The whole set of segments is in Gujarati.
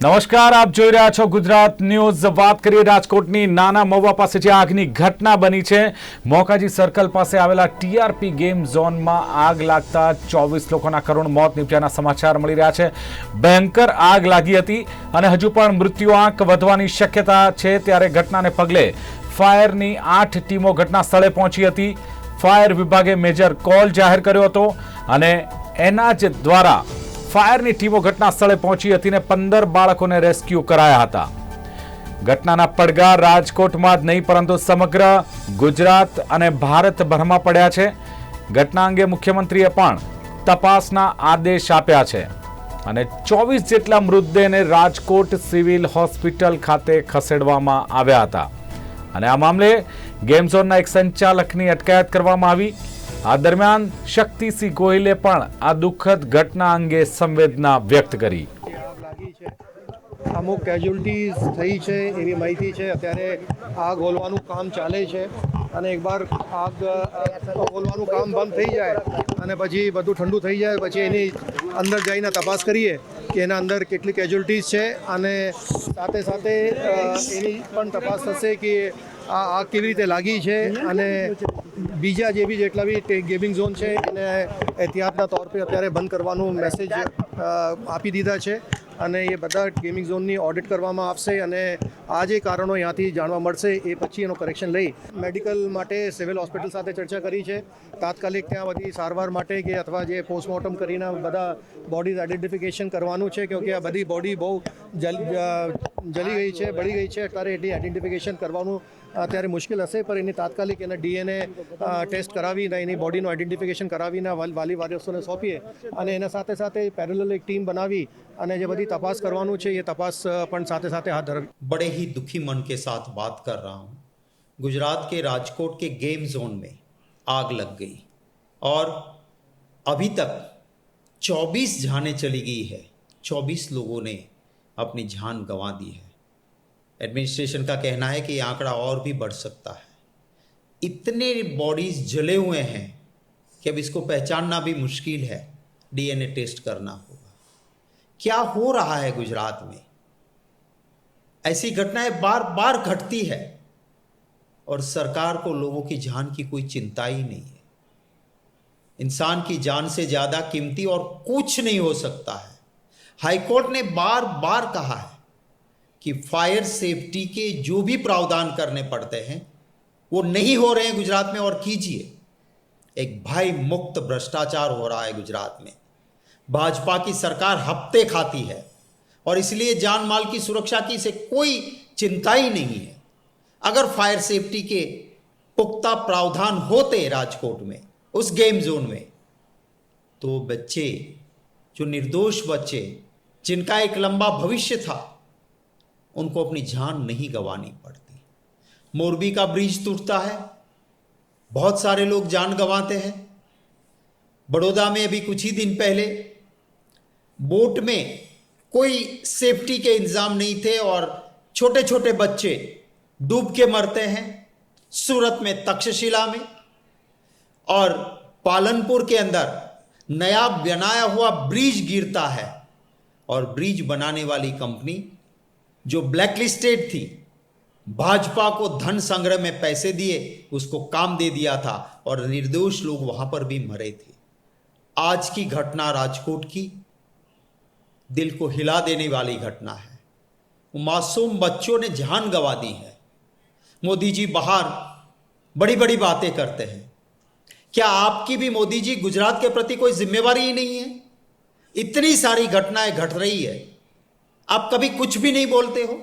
નમસ્કાર, આપ જોઈ રહ્યા છો ગુજરાત ન્યૂઝ. વાત કરીએ રાજકોટની. નાના મહુવા પાસે જે આગની ઘટના બની છે, મોકાજી સર્કલ પાસે આવેલા ટીઆરપી ગેમ ઝોનમાં આગ લાગતા ચોવીસ લોકોના કરુણ મોત નીપજ્યાના સમાચાર મળી રહ્યા છે. ભયંકર આગ લાગી હતી અને હજુ પણ મૃત્યુ આંક વધવાની શક્યતા છે. ત્યારે ઘટનાને પગલે ફાયરની આઠ ટીમો ઘટના સ્થળે પહોંચી હતી. ફાયર વિભાગે મેજર કોલ જાહેર કર્યો હતો અને એના જ દ્વારા ફાયરની ટીમો ઘટના સ્થળે પહોંચી હતી અને પંદર બાળકોને રેસ્ક્યુ કરાયા હતા. ઘટનાના પડઘા રાજકોટમાં જ નહીં, પરંતુ સમગ્ર ગુજરાત અને ભારતભરમાં પડ્યા છે. ઘટના અંગે મુખ્યમંત્રીએ પણ તપાસના આદેશ આપ્યા છે. અને ચોવીસ જેટલા મૃતદેહને રાજકોટ સિવિલ હોસ્પિટલ ખાતે ખસેડવામાં આવ્યા હતા. અને આ મામલે ગેમ એક સંચાલકની અટકાયત કરવામાં આવી. આ દરમિયાન શક્તિસિંહ ગોહિલે પણ આ દુઃખદ ઘટના અંગે સંવેદના વ્યક્ત કરી. અમુક કેઝ્યુલિટીઝ થઈ છે, એવી માહિતી છે. અત્યારે આગ હોલવાનું કામ ચાલે છે અને એકવાર આગ ઓલવાનું કામ બંધ થઈ જાય અને પછી બધું ઠંડુ થઈ જાય, પછી એની અંદર જઈને તપાસ કરીએ કે એના અંદર કેટલી કેઝ્યુલિટીઝ છે અને સાથે સાથે એની પણ તપાસ થશે કે આ આગ કેવી રીતે લાગી છે અને બીજા જે બી જેટલા બી ગેમિંગ ઝોન છે એને એહતિયાતના તौर પર અત્યારે બંધ કરવાનું મેસેજ આપી દીધા છે અને એ બધા ગેમિંગ ઝોનની ઓડિટ કરવામાં આવશે અને આ જે કારણો ત્યાંથી જાણવા મળશે એ પછી એનો કરેક્શન લઈ મેડિકલ માટે સિવિલ હોસ્પિટલ સાથે ચર્ચા કરી છે. તાત્કાલિક ત્યાં બધી સારવાર માટે કે અથવા જે પોસ્ટમોર્ટમ કરીને બધા બોડીઝ આઈડેન્ટિફિકેશન કરવાનું છે કેમકે આ બધી બોડી બહુ જલી ગઈ છે, બળી ગઈ છે. અત્યારે એની આઈડેન્ટિફિકેશન કરવાનું અત્યારે મુશ્કેલ હશે પણ એની તાત્કાલિક એને ડીએનએ ટેસ્ટ કરાવીને એની બોડીનું આઈડેન્ટિફિકેશન કરાવીને વાલ- વાલી વારીસોને સોંપીએ અને એના સાથે સાથે પેરેલલ એક ટીમ બનાવી અને જે બધી તપાસ કરવાનું છે એ તપાસ અ, પણ સાથે સાથે હાથ ધરવી बड़े ही दुखी मन के साथ बात कर रहा हूँ गुजरात के राजकोट के गेम जोन में आग लग गई और अभी तक 24 जानें चली गई है 24 लोगों ने अपनी जान गंवा दी है एडमिनिस्ट्रेशन का कहना है कि ये आंकड़ा और भी बढ़ सकता है। इतने बॉडीज जले हुए हैं कि अब इसको पहचानना भी मुश्किल है। डीएनए टेस्ट करना होगा। क्या हो रहा है गुजरात में? ऐसी घटनाएँ बार बार घटती है और सरकार को लोगों की जान की कोई चिंता ही नहीं है। इंसान की जान से ज़्यादा कीमती और कुछ नहीं हो सकता है। हाईकोर्ट ने बार बार कहा है कि फायर सेफ्टी के जो भी प्रावधान करने पड़ते हैं, वो नहीं हो रहे हैं गुजरात में, और कीजिए। एक भाई मुक्त भ्रष्टाचार हो रहा है गुजरात में। भाजपा की सरकार हफ़्ते खाती है, और इसलिए जान माल की सुरक्षा की इसे कोई चिंता ही नहीं है। अगर फायर सेफ्टी के पुख्ता प्रावधान होते राजकोट में, उस गेम जोन में तो बच्चे, जो निर्दोष बच्चे, जिनका एक लंबा भविष्य था उनको अपनी जान नहीं गंवानी पड़ती। मोरबी का ब्रिज टूटता है। बहुत सारे लोग जान गंवाते हैं। बड़ौदा में अभी कुछ ही दिन पहले बोट में कोई सेफ्टी के इंतज़ाम नहीं थे और छोटे छोटे बच्चे डूब के मरते हैं सूरत में तक्षशिला में और पालनपुर के अंदर नया बनाया हुआ ब्रिज गिरता है और ब्रिज बनाने वाली कंपनी जो ब्लैकलिस्टेड थी, भाजपा को धन संग्रह में पैसे दिए, उसको काम दे दिया था और निर्दोष लोग वहाँ पर भी मरे थे। आज की घटना राजकोट की दिल को हिला देने वाली घटना है। मासूम बच्चों ने जान गंवा दी है। मोदी जी बाहर बड़ी बड़ी बातें करते हैं। क्या आपकी भी मोदी जी गुजरात के प्रति कोई जिम्मेवारी ही नहीं है? इतनी सारी घटनाएँ घट रही है। आप कभी कुछ भी नहीं बोलते हो।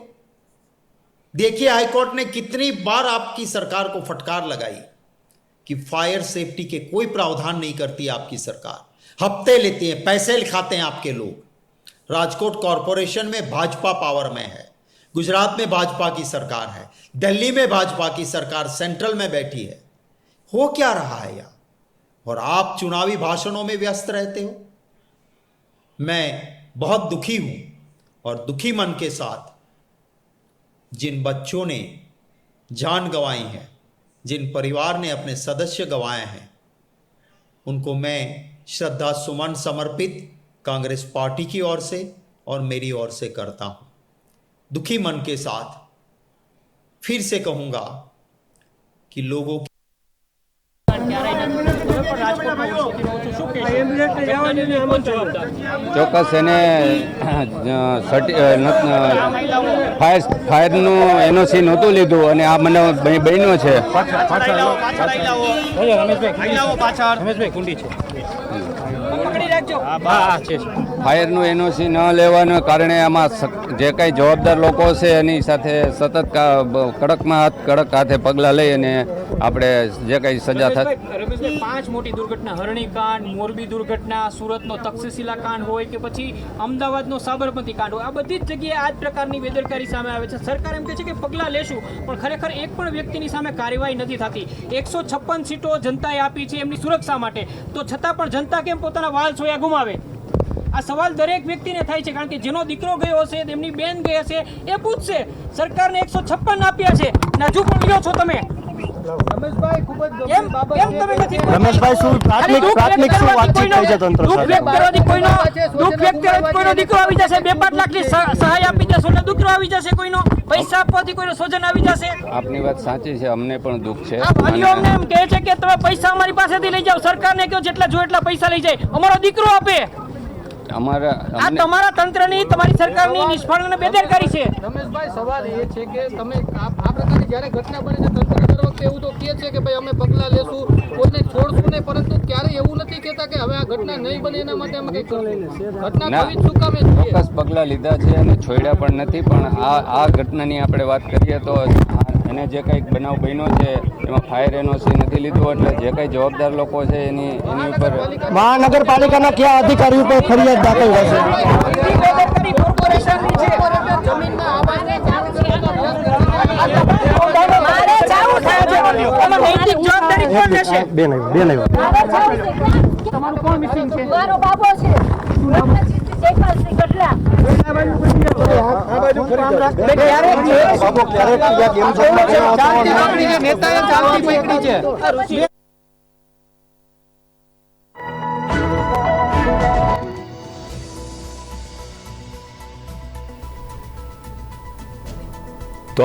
देखिए हाईकोर्ट ने कितनी बार आपकी सरकार को फटकार लगाई कि फायर सेफ्टी के कोई प्रावधान नहीं करती आपकी सरकार। हफ़्ते लेती है, पैसे खाते हैं आपके लोग। राजकोट कॉरपोरेशन में भाजपा पावर में है, गुजरात में भाजपा की सरकार है, दिल्ली में भाजपा की सरकार सेंट्रल में बैठी है। हो क्या रहा है यार और आप चुनावी भाषणों में व्यस्त रहते हो। मैं बहुत दुखी हूँ और दुखी मन के साथ जिन बच्चों ने जान गंवाई है, जिन परिवार ने अपने सदस्य गंवाए हैं, उनको मैं श्रद्धा सुमन समर्पित कांग्रेस पार्टी की ओर से और मेरी ओर से करता हूँ। दुखी मन के साथ फिर से कहूँगा कि लोगों की ચોક્કસ એને ફાયર ફાયરનું એનઓસી નહોતું લીધું અને આ મને બ- બન્યો છે. ફાયરનું એનઓસી ન લેવાને કારણે આમાં જે કાંઈ જવાબદાર લોકો છે એની સાથે સતત કડકમાં હાથ કડક હાથે પગલાં લઈ અને આપણે જે કાંઈ સજા થાય પાંચ મોટી દુર્ઘટના, હરણીકાંડ, મોરબી દુર્ઘટના, સુરતનો તક્ષશિલા કાંડ હોય કે પછી અમદાવાદનો સાબરમતી કાંડ હોય, આ બધી જ જગ્યાએ આ જ પ્રકારની બેદરકારી સામે આવે છે. સરકાર એમ કહે છે કે પગલાં લેશું, પણ ખરેખર એક પણ વ્યક્તિની સામે કાર્યવાહી નથી થતી. એકસો છપ્પન સીટો જનતાએ આપી છે એમની સુરક્ષા માટે. તો છતાં પણ જનતા કેમ પોતાના વાલ સોયા ગુમાવે? આ સવાલ દરેક વ્યક્તિને થાય છે કારણ કે જેનો દીકરો ગયો હશે તેમની બેન ગઈ હશે એ પૂછશે. સરકારને એકસો છપ્પન આપ્યા છે. અને હજુ પણ ગયો છો તમે એમ એમ તમે નથી રમેશભાઈ, શું પ્રાથમિક- પ્રાથમિક શું વાતચીત થઈ છે તંત્ર દુઃખ વ્યક્ત કોઈનો દુઃખ વ્યક્ત કરવાથી કોઈનો દીકરો આવી જશે બે પાંચ લાખની સહાય આપી જશો એટલે દીકરો આવી જશે કોઈનો પૈસા આપવાથી કોઈનો સોજન આવી જશે. આપની વાત સાચી છે અમને પણ દુઃખ છે. આ અમને એમ કહે છે કે તમે પૈસા અમારી પાસેથી લઈ જાઓ સરકારને કહો જેટલા જો એટલા પૈસા લઈ જાય. અમારો દીકરો આપે. અમારા આ તમારા તંત્રની તમારી સરકારની નિષ્ફળ અને બેદરકારી છે. રમેશભાઈ સવાલ એ છે કે તમે આ આ પ્રકારની જ્યારે ઘટના બને છે તંત્ર દર વખતે એવું તો કહે છે કે ભાઈ અમે પગલાં લેશું કોઈને છોડશું નહીં પરંતુ ક્યારેય એવું નથી કહેતા કે હવે આ ઘટના નહીં બને એના માટે અમે કંઈક ઘટના ના. થવી શું કામે ચોક્કસ પગલાં લીધા છે અને છોડ્યા પણ નથી પણ આ આ ઘટનાની આપણે વાત કરીએ તો એને જે કંઈક બનાવ બન્યો છે એમાં ફાયર એનઓસી નથી લીધું એટલે જે કંઈ જવાબદાર લોકો છે એની એની ઉપર મહાનગરપાલિકાના કયા અધિકારી ઉપર ફરિયાદ દાખલ થશે? બેન બેન તમારું કોણ મિસિંગ છે. મારો બાબો છે. જયપાલસિંહ ગઢડા બાબો ક્યારેક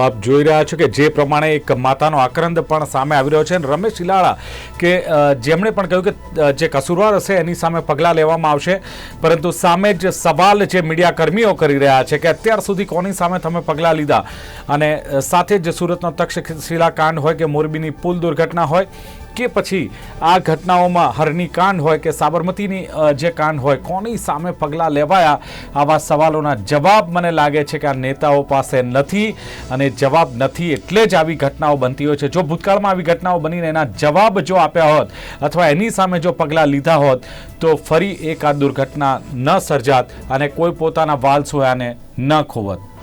આપ જોઈ રહ્યા છો કે જે પ્રમાણે એક માતાનો આક્રંદ પણ સામે આવી રહ્યો છે. અને રમેશ શિલાળા કે જેમણે પણ કહ્યું કે જે કસૂરવાર હશે એની સામે પગલાં લેવામાં આવશે. પરંતુ સામે જ સવાલ જે મીડિયાકર્મીઓ કરી રહ્યા છે કે અત્યાર સુધી કોની સામે તમે પગલાં લીધા? અને સાથે જ સુરતનો તક્ષશિલા કાંડ હોય કે મોરબીની પુલ દુર્ઘટના હોય કે પછી આ ઘટનાઓમાં હરની કાંડ હોય કે સાબરમતીની જે કાંડ હોય, કોની સામે પગલાં લેવાયા? આવા સવાલોના જવાબ મને લાગે છે કે આ નેતાઓ પાસે નથી અને જવાબ નથી એટલે જ આવી ઘટનાઓ બનતી હોય છે. જો ભૂતકાળમાં આવી ઘટનાઓ બનીને એના જવાબ જો આપ્યા હોત અથવા એની સામે જો પગલાં લીધા હોત, તો ફરી એક આ દુર્ઘટના ન સર્જાત અને કોઈ પોતાના વાલ સોયાને ન ખોવત.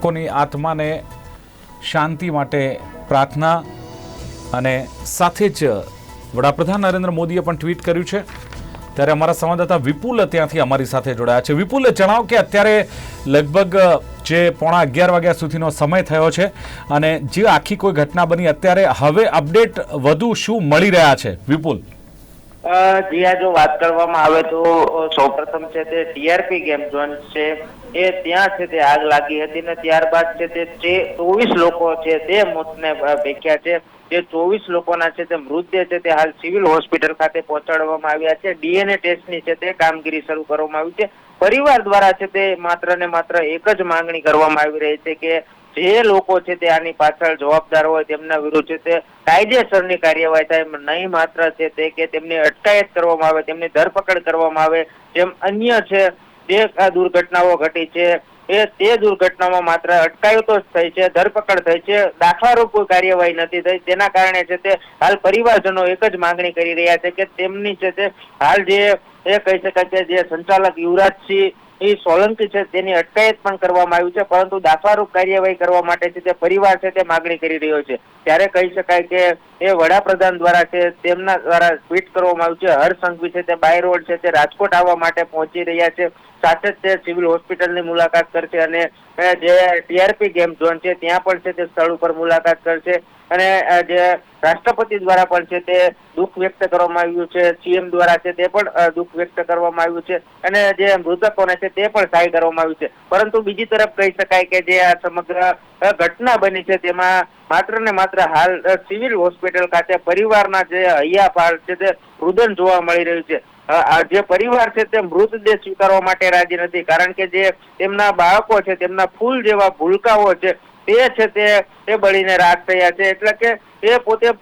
લોકોની આત્માને શાંતિ માટે પ્રાર્થના અને સાથે જ વડાપ્રધાન નરેન્દ્ર મોદીએ પણ ટ્વીટ કર્યું છે. ત્યારે અમારા સંવાદદાતા વિપુલ ત્યાંથી અમારી સાથે જોડાયા છે. વિપુલ, જણાવો કે અત્યારે લગભગ જે પોણા અગિયાર વાગ્યા સુધીનો સમય થયો છે અને જે આખી કોઈ ઘટના બની, અત્યારે હવે અપડેટ વધુ શું મળી રહ્યા છે? વિપુલ. અ, જી આ જો વાત કરવામાં આવે તો સૌપ્રથમ છે તે ટીઆરપી ગેમ ઝોન છે. એ ત્યાં છે તે આગ લાગી હતી ને ત્યારબાદ છે તે ચોવીસ લોકો છે તે મોતને ભેખ્યા છે. જે ચોવીસ લોકોના છે તે મૃતદેહ છે તે હાલ સિવિલ હોસ્પિટલ ખાતે પહોંચાડવામાં આવ્યા છે. ડીએનએ ટેસ્ટની છે તે કામગીરી શરૂ કરવામાં આવી છે. પરિવાર દ્વારા છે તે માત્ર ને માત્ર એક જ માંગણી કરવામાં આવી રહી છે કે જે લોકો છે તે આની પાછળ જવાબદાર હોય તેમના વિરુદ્ધ તે કાયદેસરની કાર્યવાહી થાય નહીં માત્ર છે તે કે તેમની અટકાયત કરવામાં આવે, તેમની ધરપકડ કરવામાં આવે, જેમ અન્ય છે જે આ દુર્ઘટનાઓ ઘટી છે, એ તે દુર્ઘટનામાં માત્ર અટકાયતો જ થઈ છે, ધરપકડ થઈ છે, દાખલારૂપ કોઈ કાર્યવાહી નથી થઈ, તેના કારણે છે તે હાલ પરિવારજનો એક જ માંગણી કરી રહ્યા છે કે તેમની છે તે હાલ જે એ કહી શકાય કે જે સંચાલક યુવરાજસિંહ એ સોલંકી છે તેની અટકાયત પણ કરવામાં આવી છે, પરંતુ દાખલારૂપ કાર્યવાહી કરવા માટે છે તે પરિવાર છે, તે માગણી કરી રહ્યો છે. ત્યારે કહી શકાય કે એ વડાપ્રધાન દ્વારા છે, તેમના દ્વારા ટ્વીટ કરવામાં આવ્યું છે, હર સંઘવી છે, તે બાય રોડ છે, તે રાજકોટ આવવા માટે પહોંચી રહ્યા છે. સાથે સિવિલ હોસ્પિટલની મુલાકાત કરશે અને જે ટીઆરપી ગેમ ઝોન છે, ત્યાં પણ છે તે સ્થળ ઉપર મુલાકાત કરશે. અને જે રાષ્ટ્રપતિ દ્વારા પણ છે તે દુઃખ વ્યક્ત કરવામાં આવ્યું છે, સીએમ દ્વારા છે તે પણ દુઃખ વ્યક્ત કરવામાં આવ્યું છે, અને જે મૃતકોને છે તે પણ સહાય કરવામાં આવ્યું છે. પરંતુ બીજી તરફ કહી શકાય કે જે આ સમગ્ર ઘટના બની છે તેમાં માત્ર ને માત્ર હાલ સિવિલ હોસ્પિટલ ખાતે પરિવારના જે હૈયાફાળ છે તે રુદન જોવા મળી રહ્યું છે. આ જે પરિવાર છે તે મૃતદેહ સ્વીકારવા માટે રાજી નથી. કારણ કે જે તેમના બાળકો છે, તેમના ફૂલ જેવા ભૂલકાઓ છે, તે છે તે તે બળીને રાખ થયા છે. એટલે કે તે પોતે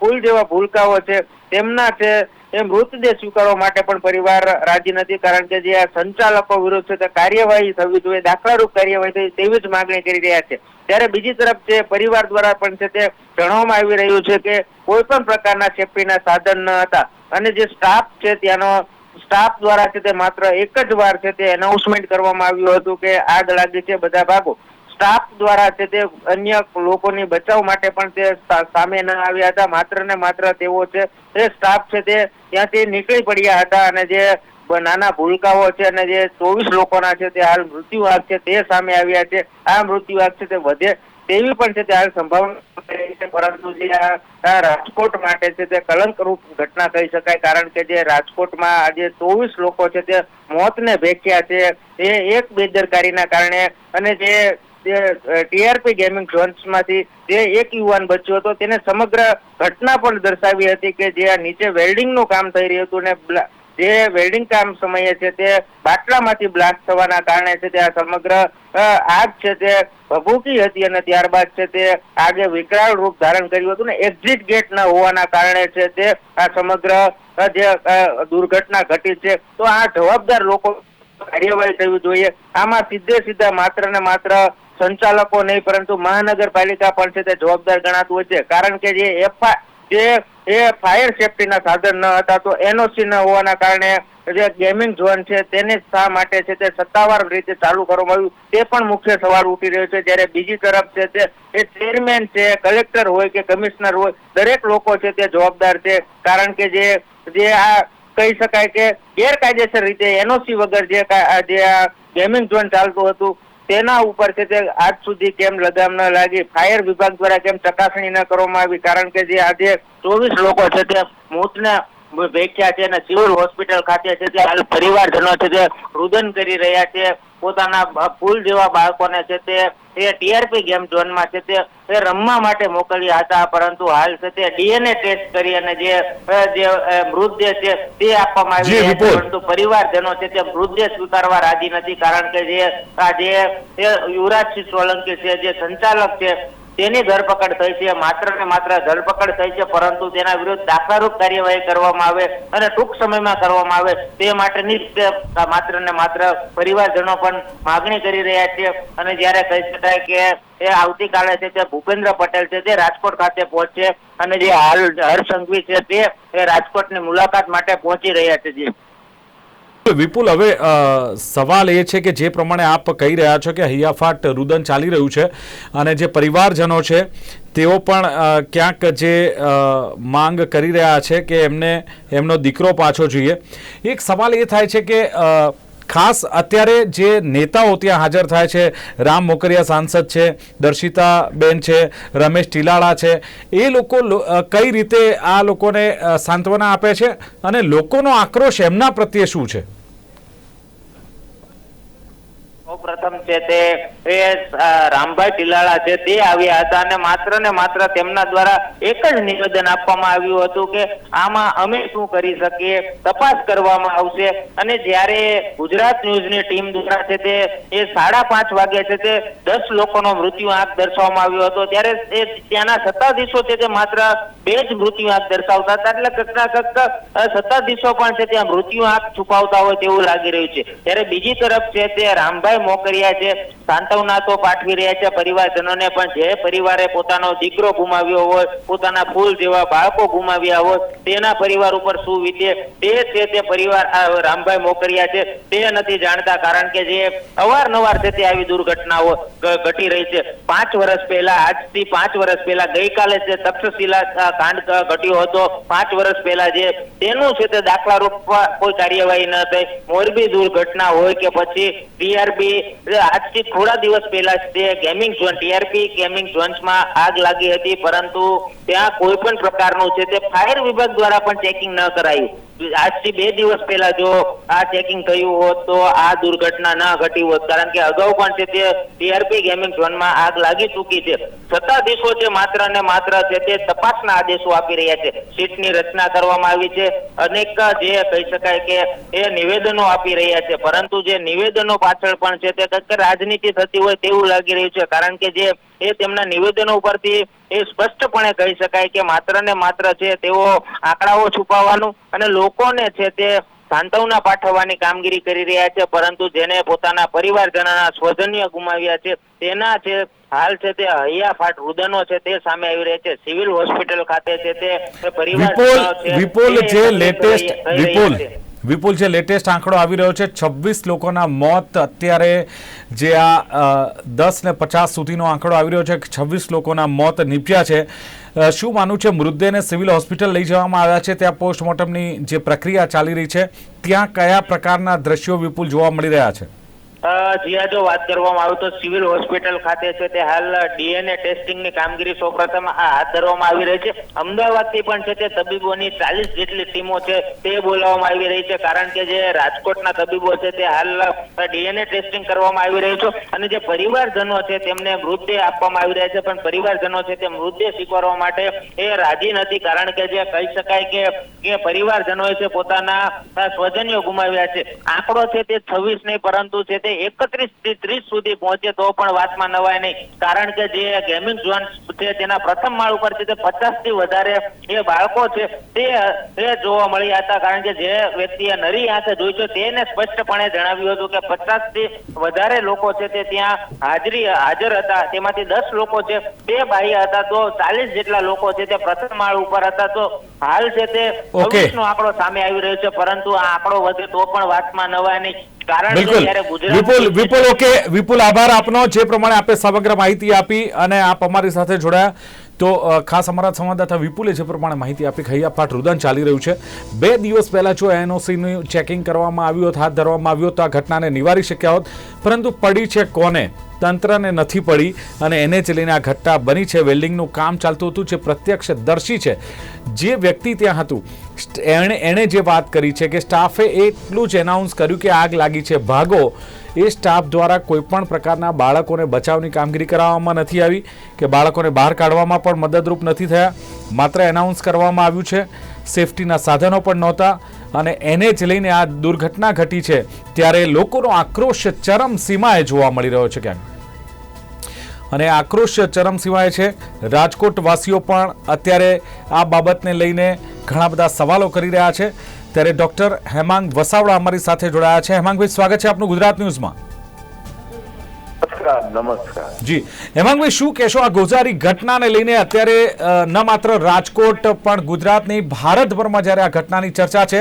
ફૂલ જેવા ભૂલકાઓ છે, તેમના છે એ મૃતદેહ સ્વીકારવા માટે પણ પરિવાર રાજી નથી, કારણ કે જે સંચાલકો વિરુદ્ધ છે તે કાર્યવાહી થવી જોઈએ, દાખલારૂપ કાર્યવાહી થવી તેવી જ માગણી કરી રહ્યા છે. ત્યારે બીજી તરફ છે પરિવાર દ્વારા પણ છે તે જણાવવામાં આવી રહ્યું છે કે કોઈ પણ પ્રકારના સેફટીના સાધન ન હતા. અને જે સ્ટાફ છે ત્યાંનો, સ્ટાફ દ્વારા છે તે માત્ર એક જ વાર છે તે એનાઉન્સમેન્ટ કરવામાં આવ્યું હતું કે આગ લાગી છે બધા ભાગો. સ્ટાફ દ્વારા છે તે અન્ય લોકોની બચાવ માટે પણ તે સામે ન આવ્યા હતા. માત્ર ને માત્ર તેઓ છે તે સ્ટાફ છે તે ત્યાંથી નીકળી પડ્યા હતા અને જે નાના ભૂલકાઓ છે અને જે ચોવીસ લોકોના છે તે હાલ મૃત્યુઆંક છે તે સામે આવ્યા છે. આ મૃત્યુઆંક છે તે વધે તેવી પણ છે તે હાલ સંભાવના પરંતુ જે આ રાજકોટ માટે છે તે કલંકરૂપ ઘટના કહી શકાય. કારણ કે જે રાજકોટમાં આજે ચોવીસ લોકો છે તે મોતને ભેટ્યા છે. એ એક બેદરકારીના કારણે અને જે ટીઆરપી ગેમિંગ ઝોન્સમાંથી જે એક યુવાન બચ્યો હતો, તેને સમગ્ર ઘટના પણ દર્શાવી હતી કે જે નીચે વેલ્ડિંગનું કામ થઈ રહ્યું હતું ને જે વેલ્ડિંગ કામ સમયે છે તે બાટલામાંથી બ્લાસ્ટ થવાના કારણે છે તે આ સમગ્ર આગ છે તે ભભૂકી હતી અને ત્યારબાદ છે તે આગે વિકરાળ રૂપ ધારણ કર્યું હતું ને એક્ઝિટ ગેટ ન હોવાના કારણે છે તે આ સમગ્ર જે દુર્ઘટના ઘટી છે. તો આ જવાબદાર લોકો કાર્યવાહી થવી જોઈએ. આમાં સીધે સીધા માત્ર ને માત્ર સંચાલકો નહીં, પરંતુ મહાનગરપાલિકા પણ છે તે જવાબદાર ગણાતું હોય છે. કારણ કે જે એફઆ જે એ ફાયર સેફટીના સાધન ન હતા, તો એનઓસી ન હોવાના કારણે જે ગેમિંગ ઝોન છે તેને શા માટે છે તે સત્તાવાર રીતે ચાલુ કરવામાં આવ્યું? તે પણ મુખ્ય સવાલ ઉઠી રહ્યો છે. જ્યારે બીજી તરફ છે તે એ ચેરમેન છે, કલેક્ટર હોય કે કમિશનર હોય, દરેક લોકો છે તે જવાબદાર છે. કારણ કે જે જે આ કહી શકાય કે ગેરકાયદેસર રીતે એનઓસી વગર જે જે આ ગેમિંગ ઝોન ચાલતું હતું તેના ઉપર છે તે આજ સુધી કેમ લગામ ન લાગી? ફાયર વિભાગ દ્વારા કેમ ચકાસણી ન કરવામાં આવી? કારણ કે જે આજે ચોવીસ લોકો છે તે મોતને ભેખ્યા છે અને સિવિલ હોસ્પિટલ ખાતે છે તે હાલ પરિવારજનો છે તે રુદન કરી રહ્યા છે. પોતાના બ- જેવા બાળકોને છે તે એ ટીઆરપી ગેમ ઝોનમાં છે તે એ રમવા માટે મોકલ્યા હતા. પરંતુ હાલ છે તે ડીએનએ ટેસ્ટ કરી અને જે જે મૃતદેહ છે તે આપવામાં આવી છે. પરંતુ પરિવારજનો છે તે મૃતદેહ સ્વીકારવા રાજી નથી. કારણ કે જે આ જે યુવરાજસિંહ સોલંકી છે જે સંચાલક છે તેની ધરપકડ થઈ છે, માત્ર ને માત્ર ધરપકડ થઈ છે, પરંતુ તેના વિરુદ્ધ દાખલારૂપ કાર્યવાહી કરવામાં આવે અને ટૂંક સમયમાં કરવામાં આવે તે માટેની માત્ર ને માત્ર પરિવારજનો પણ માગણી કરી રહ્યા છે. અને જ્યારે કહી શકાય કે એ આવતીકાલે છે તે ભૂપેન્દ્ર પટેલ છે તે રાજકોટ ખાતે પહોંચશે અને જે હાલ હર્ષ છે તે રાજકોટની મુલાકાત માટે પહોંચી રહ્યા છે. જી વિપુલ, હવે સવાલ એ છે કે જે પ્રમાણે આપ કહી રહ્યા છો કે હૈયાફાટ રુદન ચાલી રહ્યું છે અને જે પરિવારજનો છે, તેઓ પણ ક્યાંક જે માંગ કરી રહ્યા છે કે એમને, એમનો દીકરો પાછો જોઈએ. એક સવાલ એ થાય છે કે ખાસ અત્યારે જે નેતાઓ ત્યાં હાજર થાય છે, રામ મોકરિયા સાંસદ છે દર્શિતા બેન છે, રમેશ ટીલાળા છે, એ લોકો કઈ રીતે આ લોકોને સાંત્વના આપે છે અને લોકોનો આક્રોશ એમના પ્રત્યે શું છે? સૌપ્રથમ છે તે એ રામભાઈ ટીલાળા છે તે આવ્યા હતા અને માત્ર ને માત્ર તેમના દ્વારા એક જ નિવેદન આપવામાં આવ્યું હતું કે આમાં અમે શું કરી શકીએ, તપાસ કરવામાં આવશે. અને જ્યારે ગુજરાત ન્યૂઝની ટીમ દ્વારા છે તે, એ સાડા પાંચ વાગે છે તે દસ લોકોનો મૃત્યુ આંક દર્શાવવામાં આવ્યો હતો. ત્યારે એ ત્યાંના સત્તાધીશો છે તે માત્ર બે જ મૃત્યુ આંક દર્શાવતા હતા. એટલે કકના કક સત્તાધીશો પણ છે ત્યાં મૃત્યુ આંક છુપાવતા હોય તેવું લાગી રહ્યું છે. ત્યારે બીજી તરફ છે તે રામભાઈ મોકરિયા છે, સાંત્વના તો પાઠવી રહ્યા છે, પરિવારજનોને પણ જે પરિવારે પોતાનો દીકરો ગુમાવ્યો હોય, પોતાના ફૂલ જેવા બાળકો ગુમાવ્યા હોય, તેના પરિવાર ઉપર શું વીતે, તે છે તે પરિવાર રામભાઈ મોકરિયા છે, તે નથી જાણતા કારણ કે જે અવારનવાર છે તે આવી દુર્ઘટનાઓ ઘટી રહી છે. પાંચ વર્ષ પહેલા, આજથી પાંચ વર્ષ પહેલા ગઈકાલે જે તક્ષશિલા કાંડ ઘટ્યો હતો, પાંચ વર્ષ પહેલા જે તેનું છે તે દાખલા રૂપ કોઈ કાર્યવાહી ન થઈ. મોરબી દુર્ઘટના હોય કે પછી ટીઆરપી આજથી થોડા દિવસ પહેલા તે ગેમિંગ ઝોન ટીઆરપી ગેમિંગ ઝોન્સમાં આગ લાગી હતી, પરંતુ ત્યાં કોઈ પણ પ્રકારનું છે તે ફાયર વિભાગ દ્વારા પણ ચેકિંગ ન કરાયું. આજથી બે દિવસ પહેલા જો આ ચેકિંગ થયું હોત તો આ દુર્ઘટના ન ઘટી હોત. કારણ કે અગાઉ પણ છે તે ટીઆરપી ગેમિંગ ઝોનમાં આગ લાગી ચૂકી છે. સત્તાધીશો છે માત્ર ને માત્ર છે તે તપાસના આદેશો આપી રહ્યા છે. સીટની રચના કરવામાં આવી છે. અનેક જે કહી શકાય કે એ નિવેદનો આપી રહ્યા છે. પરંતુ જે નિવેદનો પાછળ પણ છે તે કંઈક રાજનીતિ થતી હોય તેવું લાગી રહ્યું છે. કારણ કે જે એ તેમના નિવેદનો ઉપરથી એ સ્પષ્ટપણે કહી શકાય કે માત્ર ને માત્ર છે તેઓ આંકડાઓ છુપાવવાનું અને લોકોને છે તે સાંત્વના પાઠવવાની કામગીરી કરી રહ્યા છે પરંતુ જેને પોતાના પરિવારજનના સ્વજન્ય ગુમાવ્યા છે તેના છે હાલ છે તે હૈયાફાટ રુદનો છે તે સામે આવી રહ્યા છે સિવિલ હોસ્પિટલ ખાતે છે તે પરિવાર વિપુલ વિપુલ જે લેટેસ્ટ વિપુલ. વિપુલ, જે લેટેસ્ટ આંકડો આવી રહ્યો છે, છવ્વીસ લોકોના મોત અત્યારે જે આ દસ ને પચાસ સુધીનો આંકડો આવી રહ્યો છે છવ્વીસ લોકોના મોત નીપજ્યા છે. શું માનવું છે મૃતદેહને સિવિલ હોસ્પિટલ લઈ જવામાં આવ્યા છે, ત્યાં પોસ્ટમોર્ટમની જે પ્રક્રિયા ચાલી રહી છે, ત્યાં કયા પ્રકારના દ્રશ્યો વિપુલ જોવા મળી રહ્યા છે? જીયા જો વાત કરવામાં આવે તો સિવિલ હોસ્પિટલ ખાતે છે તે હાલ ડીએનએ ટેસ્ટિંગની કામગીરી સૌપ્રથમ હાથ ધરવામાં આવી રહી છે. અમદાવાદથી પણ છે તે તબીબોની ચાલીસ જેટલી ટીમો છે તે બોલાવવામાં આવી રહી છે. કારણ કે જે રાજકોટના તબીબો છે તે હાલ ડીએનએ ટેસ્ટિંગ કરવામાં આવી રહ્યું છે અને જે પરિવારજનો છે તેમને મૃતદેહ આપવામાં આવી રહ્યા છે. પણ પરિવારજનો છે તે મૃતદેહ સ્વીકારવા માટે એ રાજી નથી. કારણ કે જે કહી શકાય કે કે પરિવારજનોએ છે પોતાના સ્વજનીઓ ગુમાવ્યા છે. આંકડો છે તે છવ્વીસ નહીં, પરંતુ છે તે એકત્રીસથી ત્રીસ સુધી પહોંચે તો પણ વાતમાં નવાય નહીં. કારણ કે જે ગેમિંગ ઝોન છે તેના પ્રથમ માળ ઉપર છે તે પચાસથી વધારે એ બાળકો છે તે તે જોવા મળ્યા હતા. કારણ કે જે વ્યક્તિએ નરી આંખે જોઈ છે તેને સ્પષ્ટપણે જણાવ્યું હતું કે પચાસથી વધારે લોકો છે તે ત્યાં હાજરી હાજર હતા. તેમાંથી દસ લોકો છે તે બાહ્ય હતા. તો ચાલીસ જેટલા લોકો છે તે પ્રથમ માળ ઉપર હતા. તો હાલ છે તે નો આંકડો સામે આવી રહ્યો છે. પરંતુ આ આંકડો વધે તો પણ વાતમાં નવાય નહીં. બિલકુલ. વિપુલ વિપુલ ઓકે. વિપુલ આભાર આપનો. જે પ્રમાણે આપે સમગ્ર માહિતી આપી અને આપ અમારી સાથે જોડાયા. તો ખાસ અમારા સંવાદદાતા વિપુલે જે પ્રમાણે માહિતી આપી કે હૈયાપાટ રુદન ચાલી રહ્યું છે. બે દિવસ પહેલા જો એનઓસીનું ચેકિંગ કરવામાં આવ્યું હોત હાથ ધરવામાં આવ્યું તો આ ઘટનાને નિવારી શક્યા હોત. પરંતુ પડી છે કોને? તંત્રને નથી પડી અને એને જ લઈને આ ઘટના બની છે. વેલ્ડિંગનું કામ ચાલતું હતું જે પ્રત્યક્ષદર્શી છે. જે વ્યક્તિ ત્યાં હતું એણે એણે જે વાત કરી છે કે સ્ટાફે એટલું જ એનાઉન્સ કર્યું કે આગ લાગી છે. ભાગો, એ સ્ટાફ દ્વારા કોઈપણ પ્રકારના બાળકોને બચાવની કામગીરી કરાવવામાં નથી આવી કે બાળકોને બહાર કાઢવામાં પણ મદદરૂપ નથી થયા. માત્ર એનાઉન્સ કરવામાં આવ્યું છે. સેફટીના સાધનો પણ નહોતા. અને એને જ લઈને આ દુર્ઘટના ઘટી છે. ત્યારે લોકોનો આક્રોશ ચરમ સીમાએ જોવા મળી રહ્યો છે ક્યાંક અને આક્રોશ ચરમસીમાએ છે. રાજકોટવાસીઓ પણ અત્યારે આ બાબતને લઈને ઘણા બધા સવાલો કરી રહ્યા છે. ત્યારે ડોક્ટર હેમાંગ વસાવડા અમારી સાથે જોડાયા છે. હેમાંગભાઈ, સ્વાગત છે આપનું ગુજરાત ન્યૂઝમાં. નમસ્કાર નમસ્કાર. જી. હેમાંગભાઈ શું કહેશો? આ ગોઝારી ઘટનાને લઈને અત્યારે ન માત્ર રાજકોટ પણ ગુજરાતની ભારતભરમાં જ્યારે આ ઘટનાની ચર્ચા છે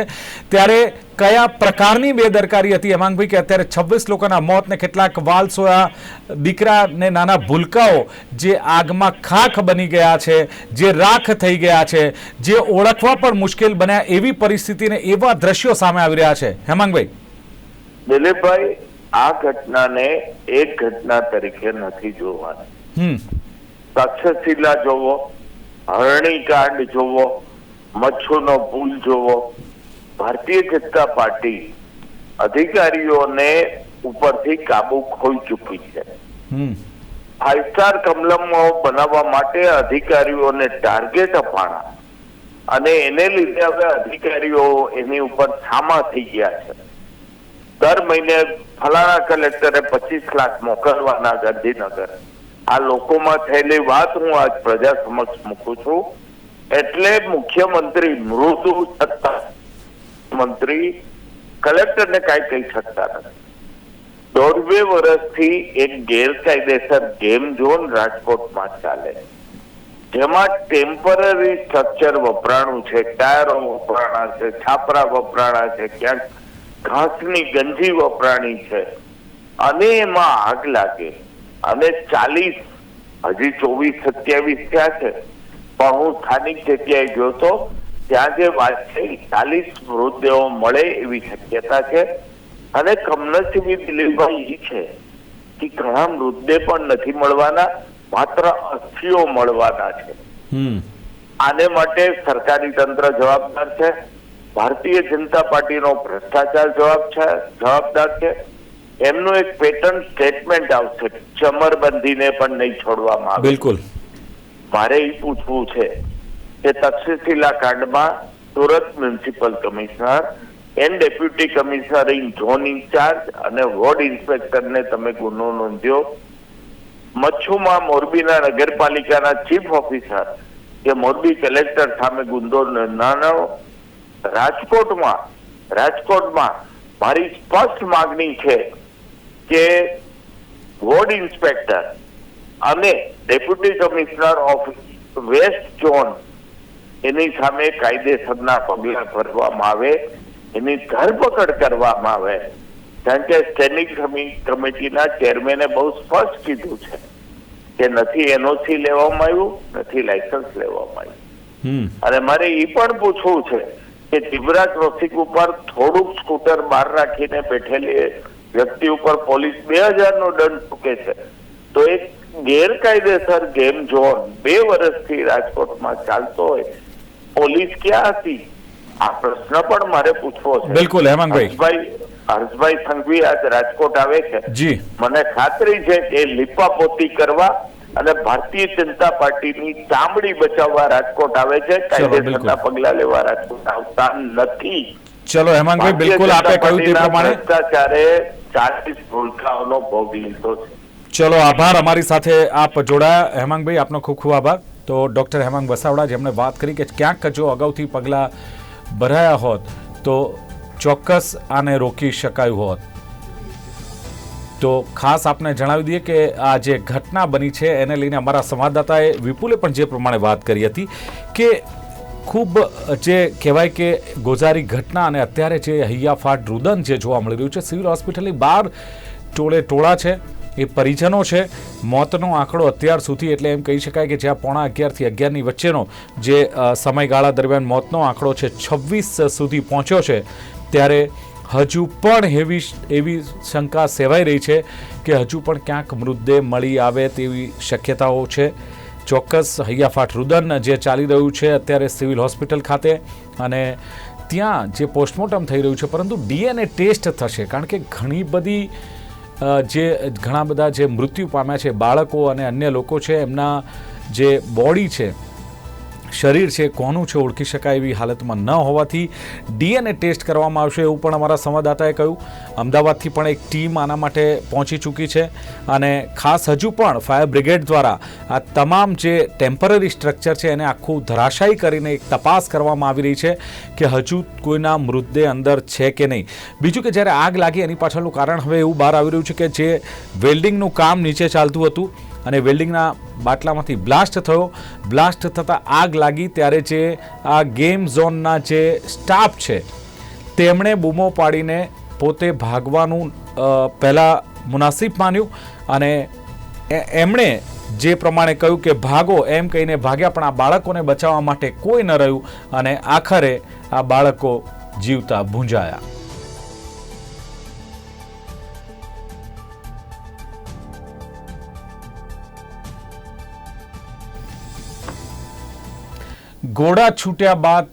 ત્યારે કયા પ્રકારની બેદરકારી હતી? હેમાંગભાઈ કે અત્યારે છવ્વીસ લોકોના મોત ને કેટલાક વાલસોયા દીકરા ને નાના ભૂલકાઓ જે આગમાં ખાખ બની ગયા છે જે રાખ થઈ ગયા છે જે ઓળખવા પણ મુશ્કેલ બન્યા એવી પરિસ્થિતિને એવા દ્રશ્યો સામે આવી રહ્યા છે. હેમાંગભાઈ. દિલીપભાઈ આ ઘટનાને એક ઘટના તરીકે નથી જોવાની. તક્ષશિલા જોવો હરણીકાંડ જોવો મચ્છુનો ભૂલ જોવો ભારતીય જનતા પાર્ટી અધિકારીઓને ઉપરથી કાબુ ખોઈ ચૂકી છે. ફાઈવ સ્ટાર કમલમો બનાવવા માટે અધિકારીઓને ટાર્ગેટ અપાણા અને એને લીધે હવે અધિકારીઓ એની ઉપર છામા થઈ ગયા છે. દર મહિને ફલાણા કલેક્ટરે પચીસ લાખ મોકલવાના ગાંધીનગર. આ લોકોમાં થયેલી વાત હું આજ પ્રજા સમક્ષ મૂકું છું. એટલે મુખ્યમંત્રી મૃદુ છતાં, મંત્રી કલેક્ટરને કાંઈ કહી શકતા નથી. દોઢ બે વર્ષથી એક ગેરકાયદેસર ગેમ ઝોન રાજકોટમાં ચાલે. જેમાં ટેમ્પરરી સ્ટ્રક્ચર વપરાણું છે, ટાયરો વપરાણા છે, છાપરા વપરાણા છે, ક્યાંક ઘાસની ગંજી વપરાણી છે. અને એમાં આગ લાગે. અને ચાલીસ હજી ચોવીસ સત્યાવીસ થયા છે. પણ હું સ્થાનિક જગ્યાએ ગયો તો ત્યાં જે વાત છે ચાલીસ મૃતદેહો મળે એવી શક્યતા છે. અને કમનસીબી દિલીપભાઈ એ છે કે ઘણા મૃતદેહ પણ નથી મળવાના માત્ર અસ્થિઓ મળવાના છે. આને માટે સરકારી તંત્ર જવાબદાર છે. ભારતીય જનતા પાર્ટીનો ભ્રષ્ટાચાર જવાબ છે જવાબદાર છે. એમનું એક પેટર્ન સ્ટેટમેન્ટ આવશે ચમરબંધીને પણ નહીં છોડવામાં આવે. બિલકુલ. મારે એ પૂછવું છે કે Takshashila કાંડમાં Surat municipal commissioner and deputy commissioner in zone incharge અને વોર્ડ ઇન્સ્પેક્ટરને તમે ગુનો નોંધ્યો. મચ્છુમાં મોરબીના નગરપાલિકાના ચીફ ઓફિસર કે મોરબી કલેક્ટર સામે ગુંદો નાનો રાજકોટમાં રાજકોટમાં મારી સ્પષ્ટ માગણી છે કે વોર્ડ ઇન્સ્પેક્ટર અને deputy commissioner of west zone એની સામે કાયદેસરના પગલાં ભરવામાં આવે એની ધરપકડ કરવામાં આવે. કારણ કે સ્ટેન્ડિંગ કમિટીના ચેરમેને બહુ સ્પષ્ટ કીધું છે કે નથી એનઓસી લેવામાં આવ્યું નથી લાયસન્સ લેવામાં આવ્યું. અને મારે એ પણ પૂછવું છે કે તિબરા રસિક ઉપર થોડુંક સ્કૂટર બહાર રાખીને બેઠેલી વ્યક્તિ ઉપર પોલીસ બે હજારનો દંડ ચૂકે છે. તો એક ગેરકાયદેસર ગેમ ઝોન બે વર્ષથી રાજકોટમાં ચાલતો હોય પોલીસ ક્યાં હતી? આ પ્રશ્ન પણ મારે પૂછવો છે. બિલકુલ, હેમાંગભાઈ. હર્ષભાઈ હર્ષભાઈ સંઘવી આજ રાજકોટ આવે છે. મને ખાતરી છે કે લીપાપોતી કરવા અને ભારતીય જનતા પાર્ટીની ચામડી બચાવવા રાજકોટ આવે છે. કાયદેસરના પગલા લેવા રાજકોટ આવતા નથી. ચલો હેમાંગભાઈ બિલકુલ આપે કહ્યું તે પ્રમાણે. ભ્રષ્ટાચારે ચાલીસ ભૂલકાઓનો ભોગ લીધો છે. ચલો આભાર અમારી સાથે આપ જોડાયા. હેમાંગભાઈ આપનો ખૂબ ખૂબ આભાર. તો ડૉક્ટર હેમાંગ વસાવડા જેમણે વાત કરી કે ક્યાંક જો અગાઉથી પગલાં ભરાયા હોત તો ચોક્કસ આને રોકી શકાયું હોત. તો ખાસ આપને જણાવી દઈએ કે આ જે ઘટના બની છે, એને લઈને અમારા સંવાદદાતાએ વિપુલે પણ જે પ્રમાણે વાત કરી હતી કે ખૂબ જે કહેવાય કે ગોઝારી ઘટના અને અત્યારે જે હૈયાફાટ રુદન જે જોવા મળી રહ્યું છે, સિવિલ હોસ્પિટલની બહાર ટોળે ટોળા છે, એ પરિજનો છે, મોતનો આંકડો અત્યાર સુધી એટલે એમ કહી શકાય કે જ્યાં પોણા અગિયારથી અગિયારની વચ્ચેનો જે સમયગાળા દરમિયાન મોતનો આંકડો છે, છવ્વીસ સુધી પહોંચ્યો છે, ત્યારે હજુ પણ એવી એવી શંકા સેવાઈ રહી છે કે હજુ પણ ક્યાંક મૃતદેહ મળી આવે તેવી શક્યતાઓ છે. ચોક્કસ હૈયાફાટ રુદન જે ચાલી રહ્યું છે અત્યારે સિવિલ હોસ્પિટલ ખાતે અને ત્યાં જે પોસ્ટમોર્ટમ થઈ રહ્યું છે, પરંતુ ડીએનએ ટેસ્ટ થશે, કારણ કે ઘણી બધી જે, ઘણા બધા જે મૃત્યુ પામ્યા છે, બાળકો અને અન્ય લોકો છે, એમના જે બોડી છે શરીર છે, કોનું છે, ઓળખી શકાય એવી હાલતમાં ન હોવાથી ડીએનએ ટેસ્ટ કરવામાં આવશે એવું પણ અમારા સંવાદદાતાએ કહ્યું. અમદાવાદથી પણ એક ટીમ આના માટે પહોંચી ચૂકી છે અને ખાસ હજુ પણ ફાયર બ્રિગેડ દ્વારા આ તમામ જે ટેમ્પરરી સ્ટ્રક્ચર છે એને આખું ધરાશાયી કરીને એક તપાસ કરવામાં આવી રહી છે કે હજુ કોઈના મૃતદેહ અંદર છે કે નહીં. બીજું કે જ્યારે આગ લાગી એની પાછળનું કારણ હવે એવું બહાર આવી રહ્યું છે કે જે વેલ્ડિંગનું કામ નીચે ચાલતું હતું અને વેલ્ડિંગના બાટલામાંથી બ્લાસ્ટ થયો. બ્લાસ્ટ થતાં આગ લાગી ત્યારે જે આ ગેમ ઝોનના જે સ્ટાફ છે, તેમણે બૂમો પાડીને પોતે ભાગવાનું પહેલાં મુનાસિબ માન્યું અને એમણે જે પ્રમાણે કહ્યું કે ભાગો, એમ કહીને ભાગ્યા, પણ આ બાળકોને બચાવવા માટે કોઈ ન રહ્યું અને આખરે આ બાળકો જીવતા ભૂંજાયા. ઘોડા છૂટ્યા બાદ